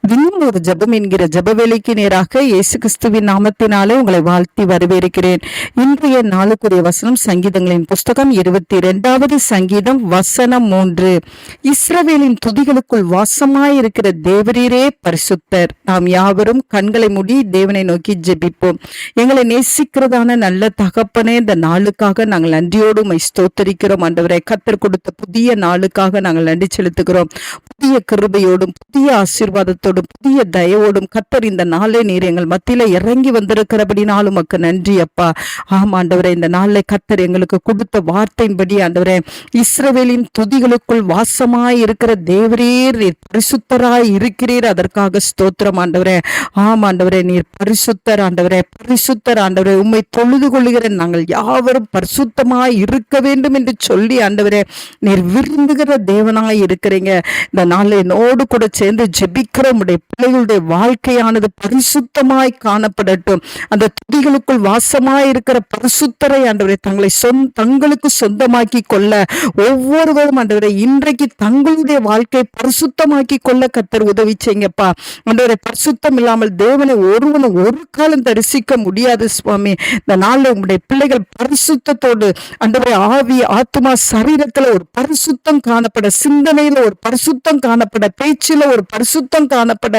தினம் ஒரு ஜெபம் என்கிற ஜெபவேளைக்கு நேராக இயேசு கிறிஸ்துவின் நாமத்தினாலே உங்களை வாழ்த்தி வரவேற்கிறேன். இன்றைய நாளுக்குரிய வசனம் சங்கீதங்களின் புஸ்தகம் இருபத்தி இரண்டாவது சங்கீதம் வசனம் மூன்று. இஸ்ரவேலின் துதிகளுக்குள் வாசமாயிருக்கிற தேவரீரே பரிசுத்தர். நாம் யாவரும் கண்களை மூடி தேவனை நோக்கி ஜெபிப்போம். எங்களை நேசிக்கிறதான நல்ல தகப்பனே இந்த நாளுக்காக நாங்கள் நன்றியோடு ஸ்தோத்தரிக்கிறோம். ஆண்டவரே கத்தர் கொடுத்த புதிய நாளுக்காக நாங்கள் நன்றி செலுத்துகிறோம். புதிய கிருபையோடும் புதிய ஆசீர்வாதத்தோடும் புதிய தயவோடும் கத்தர் இந்த நாளே நீர் எங்கள் மத்தியில இறங்கி வந்திருக்கிறபடினாலும் உமக்கு நன்றி அப்பா. ஆம் ஆண்டவரே இந்த நாளில் கத்தர் எங்களுக்கு கொடுத்த வார்த்தையின்படி ஆண்டவரே இஸ்ரவேலின் துதிகளுக்குள் வாசமாய் இருக்கிற தேவரீர் நீர் பரிசுத்தராய் இருக்கிறீர். அதற்காக ஸ்தோத்திரம் ஆண்டவரே. ஆம் ஆண்டவரே நீர் பரிசுத்தர் ஆண்டவரே பரிசுத்தர் ஆண்டவரே. உண்மை தொழுது கொள்ளுகிற நாங்கள் யாவரும் பரிசுத்தமாய் இருக்க வேண்டும் என்று சொல்லி ஆண்டவரே நீர் விரும்புகிற தேவனாய் இருக்கிறீங்க. இந்த நாளில் என்னோடு கூட சேர்ந்து ஜெபிக்க ஜெபிக்கிற பிள்ளைகளுடைய வாழ்க்கையானது பரிசுத்தமாய் காணப்படட்டும். அந்த துதிகளுக்குள் வாசமாய் இருக்கிற பரிசுத்தரை ஆண்டவரை தங்களை சொந் தங்களுக்கு சொந்தமாக்கி கொள்ள ஒவ்வொருவரும் ஆண்டவரை இன்றைக்கு தங்களுடைய வாழ்க்கையை பரிசுத்தமாக்கி கொள்ள கத்தர் உதவி செய்யுங்கப்பா. ஆண்டவரை பரிசுத்தம் இல்லாமல் தேவனை ஒருவனும் ஒரு காலம் தரிசிக்க முடியாது சுவாமி. இந்த நாளில் உங்களுடைய பிள்ளைகள் பரிசுத்தத்தோடு ஆண்டவரை ஆவி ஆத்மா சரீரத்துல ஒரு பரிசுத்தம் காணப்பட சிந்தனையில ஒரு பரிசுத்தம் காணப்பட பேச்சில ஒரு பரிசுத்தம் காணப்பட.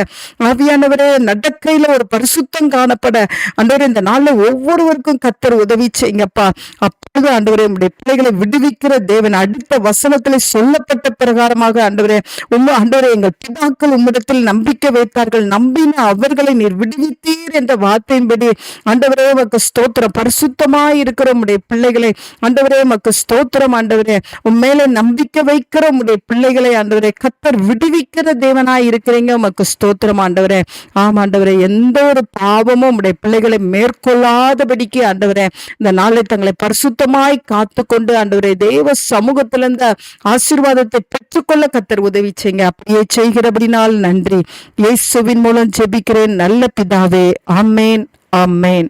ஆவியானவரே நடக்கையில ஒரு பரிசுத்தம் காணப்பட. அன்றவரே இந்த நாள்ல ஒவ்வொருவருக்கும் கத்தர் உதவி செய்யுங்கப்பா. அப்பொழுது ஆண்டவரே உடைய பிள்ளைகளை விடுவிக்கிற தேவன் அடுத்த வசனத்தில் சொல்லப்பட்ட பிரகாரமாக ஆண்டவரே உங்க ஆண்டவரே எங்கள் பிதாக்கள் உம்மிடத்தில் நம்பிக்கை வைத்தார்கள். நம்பின அவர்களை நீர் விடுவித்தீர் என்ற வார்த்தையின்படி ஆண்டவரே உமக்கு ஸ்தோத்திரம். பரிசுத்தமாய் இருக்கிற உடைய பிள்ளைகளை ஆண்டவரே உமக்கு ஸ்தோத்திரம் ஆண்டவரே. உன் மேலே நம்பிக்கை வைக்கிற உடைய பிள்ளைகளை ஆண்டவரே கத்தர் விடுவிக்கிற தேவனாய் இருக்கிறீங்க. உமக்கு ஸ்தோத்திரம் ஆண்டவரே. ஆம் ஆண்டவரே எந்த ஒரு பாவமும் உம்முடைய பிள்ளைகளை மேற்கொள்ளாதபடிக்கு ஆண்டவரே இந்த நாளை தங்களை பரிசுத்தமாய் காத்துக்கொண்டு ஆண்டவரே தேவ சமூகத்துல ஆசீர்வாதத்தை பெற்றுக்கொள்ள கத்தர் உதவி செய்யுங்க. அப்படியே செய்கிறபடினால் நன்றி. இயேசுவின் மூலம் ஜெபிக்கிறேன். நல்ல பிதாவே. ஆமேன் ஆமேன்.